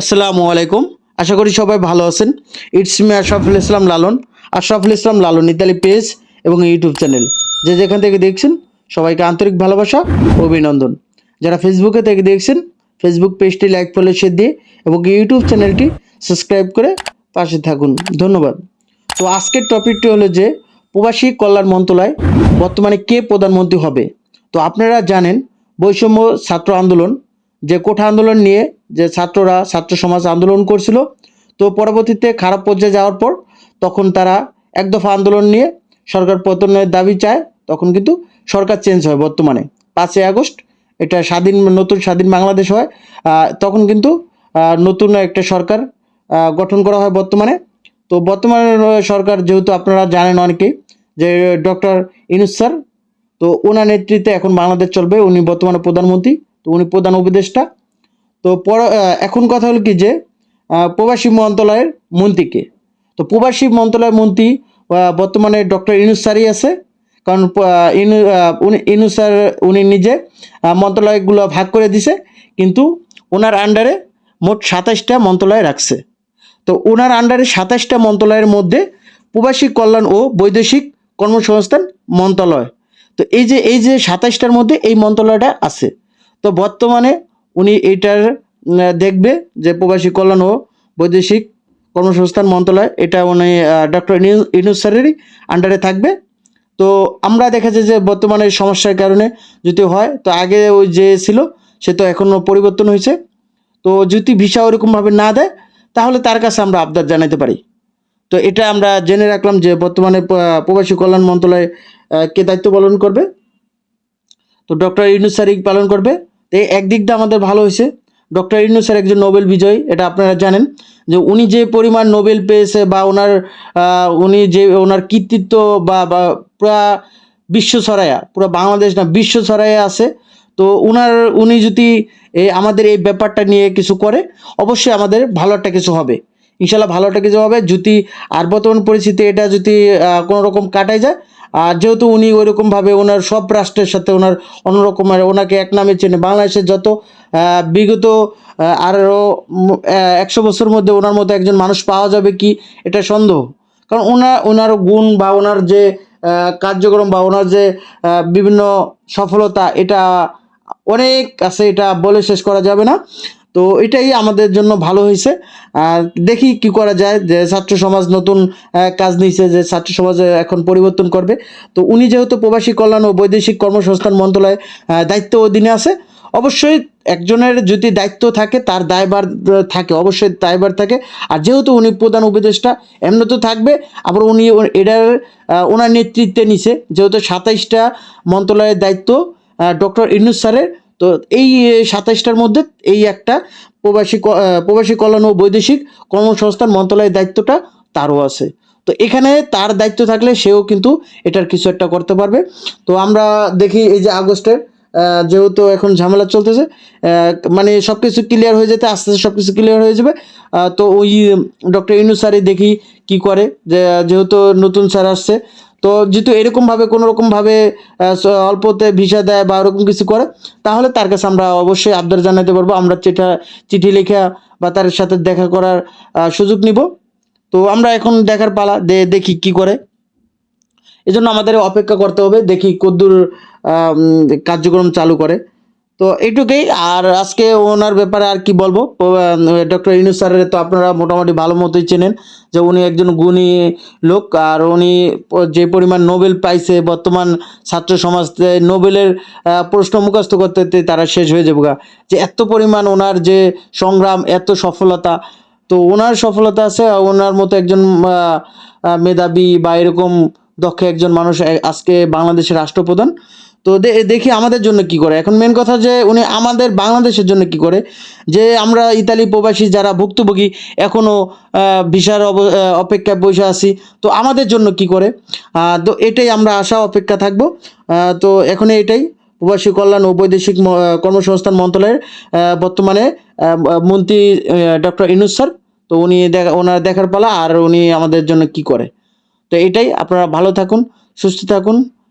আসসালামু আলাইকুম। আশা করি সবাই ভালো আছেন। It's me Ashraful Islam Lalon Ashraful Islam Lalon Italy page এবং ইউটিউব চ্যানেল যে যেখান থেকে দেখছেন, সবাইকে আন্তরিক ভালোবাসা অভিনন্দন। যারা ফেসবুকে থেকে দেখছেন ফেসবুক পেজটি লাইক ফলো শেয়ার দিয়ে এবং ইউটিউব চ্যানেলটি সাবস্ক্রাইব করে পাশে থাকুন। ধন্যবাদ। তো আজকের টপিকটি হলো যে, প্রবাসী কল্যাণ মন্ত্রণালয় বর্তমানে কে প্রধানমন্ত্রী হবে? তো আপনারা জানেন, বৈষম্য ছাত্র আন্দোলন যে কোঠা আন্দোলন নিয়ে যে ছাত্ররা, ছাত্র সমাজ আন্দোলন করছিল, তো পরবর্তীতে খারাপ পর্যায়ে যাওয়ার পর তখন তারা এক দফা আন্দোলন নিয়ে সরকার পতনের দাবি চায়, তখন কিন্তু সরকার চেঞ্জ হয় বর্তমানে। পাঁচই আগস্ট, এটা স্বাধীন, নতুন স্বাধীন বাংলাদেশ হয় তখন কিন্তু নতুন একটা সরকার গঠন করা হয় বর্তমানে। তো বর্তমানে সরকার যেহেতু আপনারা জানেন অনেকেই, যে ডক্টর ইনুস স্যার, তো ওনার নেতৃত্বে এখন বাংলাদেশ চলবে, উনি বর্তমানে প্রধানমন্ত্রী। তো উনি প্রধান উপদেষ্টা। তো পর এখন কথা হলো কি যে প্রবাসী মন্ত্রণালয়ের মন্ত্রীকে। তো প্রবাসী মন্ত্রণালয়ের মন্ত্রী বর্তমানে ডক্টর ইনুস স্যারই আছে। কারণ ইনু উনি ইনুস স্যার, উনি নিজে মন্ত্রণালয়গুলো ভাগ করে দিছে। কিন্তু ওনার আন্ডারে মোট সাতাশটা মন্ত্রণালয় রাখছে। তো ওনার আন্ডারে সাতাশটা মন্ত্রণালয়ের মধ্যে প্রবাসী কল্যাণ ও বৈদেশিক কর্মসংস্থান মন্ত্রণালয়। তো এই যে এই যে সাতাশটার মধ্যে এই মন্ত্রণালয়টা আছে। তো বর্তমানে উনি এইটার দেখবে যে প্রবাসী কল্যাণ ও বৈদেশিক কর্মসংস্থান মন্ত্রণালয়, এটা উনি ডক্টর ইনুস আন্ডারে থাকবে। তো আমরা দেখেছি যে বর্তমানে সমস্যার কারণে যদি হয়, তো আগে ওই যে ছিল, সে তো এখনও পরিবর্তন হয়েছে। তো যদি ভিসা ওরকমভাবে না দেয়, তাহলে তার কাছে আমরা আবদার জানাতে পারি। তো এটা আমরা জেনে রাখলাম যে বর্তমানে প্রবাসী কল্যাণ মন্ত্রণালয় কে দায়িত্ব পালন করবে? তো ডক্টর ইউনুস স্যারই পালন করবে। তো একদিক দিয়ে আমাদের ভালো হয়েছে। ডক্টর ইউনুস স্যার একজন নোবেল বিজয়ী, এটা আপনারা জানেন, যে উনি যে পরিমাণ নোবেল পেয়েছে বা ওনার উনি যে ওনার কৃতিত্ব বা পুরা বিশ্ব ছড়ায়া, পুরো বাংলাদেশ না, বিশ্ব ছড়াইয়া আছে, তো উনার, উনি যদি এই আমাদের এই ব্যাপারটা নিয়ে কিছু করে, অবশ্যই আমাদের ভালো একটা কিছু হবে। ইনশাল্লাহ ভালো একটা কিছু হবে, যদি আর বর্তমান পরিস্থিতি এটা যদি কোনো রকম কাটাই যায় আর যেহেতু উনি ওইরকমভাবে ওনার সব রাষ্ট্রের সাথে ওনার অন্যরকমের ওনাকে এক নামে চেনে, বাংলাদেশের যত বিগত আরও একশো বছরের মধ্যে ওনার মতো একজন মানুষ পাওয়া যাবে কি? এটা সন্দেহ। কারণ ওনার ওনার গুণ বা ওনার যে কার্যক্রম বা ওনার যে বিভিন্ন সফলতা, এটা অনেক আছে, এটা বলে শেষ করা যাবে না। তো এটাই আমাদের জন্য ভালো হয়েছে। আর দেখি কি করা যায় যে ছাত্র সমাজ নতুন কাজ নিয়েছে যে ছাত্র সমাজে এখন পরিবর্তন করবে। তো উনি যেহেতু প্রবাসী কল্যাণ ও বৈদেশিক কর্মসংস্থান মন্ত্রণালয় দায়িত্ব অধীনে আছে, অবশ্যই একজনের যদি দায়িত্ব থাকে, তার দায়বার থাকে, অবশ্যই দায়বার থাকে। আর যেহেতু উনি প্রধান উপদেষ্টা, এমনি তো থাকবে, আবার উনি এটার ওনার নেতৃত্বে নিছে। যেহেতু সাতাইশটা মন্ত্রণালয়ের দায়িত্ব ডক্টর ইনুস স্যারের তো এই সাতাইশটার মধ্যে এই একটা প্রবাসী প্রবাসী কল্যাণ ও বৈদেশিক কর্মসংস্থান মন্ত্রণালয়ের দায়িত্বটা তারও আছে। তো এখানে তার দায়িত্ব থাকলে সেও কিন্তু এটার কিছু একটা করতে পারবে। তো আমরা দেখি এই যে আগস্টের যেহেতু এখন ঝামেলা চলতেছে মানে সব কিছু ক্লিয়ার হয়ে যেতে আস্তে আস্তে সব কিছু ক্লিয়ার হয়ে যাবে। তো ওই ডক্টর ইনু স্যারই দেখি কি করে যেহেতু নতুন স্যার আসছে তো যেহেতু এরকমভাবে কোনো রকমভাবে অল্পতে ভিসা দেয় বা ওরকম কিছু করে, তাহলে তার কাছে আমরা অবশ্যই আবদার জানাতে পারব। আমরা চিঠা, চিঠি লেখা বা তার সাথে দেখা করার সুযোগ নিব। তো আমরা এখন দেখার পালা দেখি কি করে। এজন্য আমাদের অপেক্ষা করতে হবে, দেখি কদ্দুর কার্যক্রম চালু করে। তো এইটুকুই। আর আজকে ওনার ব্যাপারে আর কি বলব? ডক্টর ইনু স্যারের তো আপনারা মোটামুটি ভালো মতোই চেনেন যে উনি একজন গুণী লোক। আর উনি যে পরিমাণ নোবেল পাইছে বর্তমান ছাত্র সমাজ নোবেলের প্রশ্ন মুখস্থ করতে তারা শেষ হয়ে যাবে। যে এত পরিমাণ ওনার যে সংগ্রাম, এত সফলতা, তো ওনার সফলতা আছে ওনার মতো একজন মেধাবী বা এরকম দক্ষ একজন মানুষ আজকে বাংলাদেশের রাষ্ট্রপ্রধান। তো দেখি আমাদের জন্য কি করে। এখন মেন কথা যে উনি আমাদের বাংলাদেশের জন্য কি করে। যে আমরা ইতালি প্রবাসী যারা ভুক্তভোগী এখনও ভিসার অপেক্ষায় বসে আছি। তো আমাদের জন্য কি করে? তো এটাই আমরা আশা, অপেক্ষা থাকব। তো এখন এটাই। প্রবাসী কল্যাণ ও বৈদেশিক কর্মসংস্থান মন্ত্রণালয়ের বর্তমানে মন্ত্রী ডক্টর ইনুস স্যার। তো উনি দেখা ওনার দেখার পালা আর উনি আমাদের জন্য কি করে। তো এটাই। আপনারা ভালো থাকুন, সুস্থ থাকুন।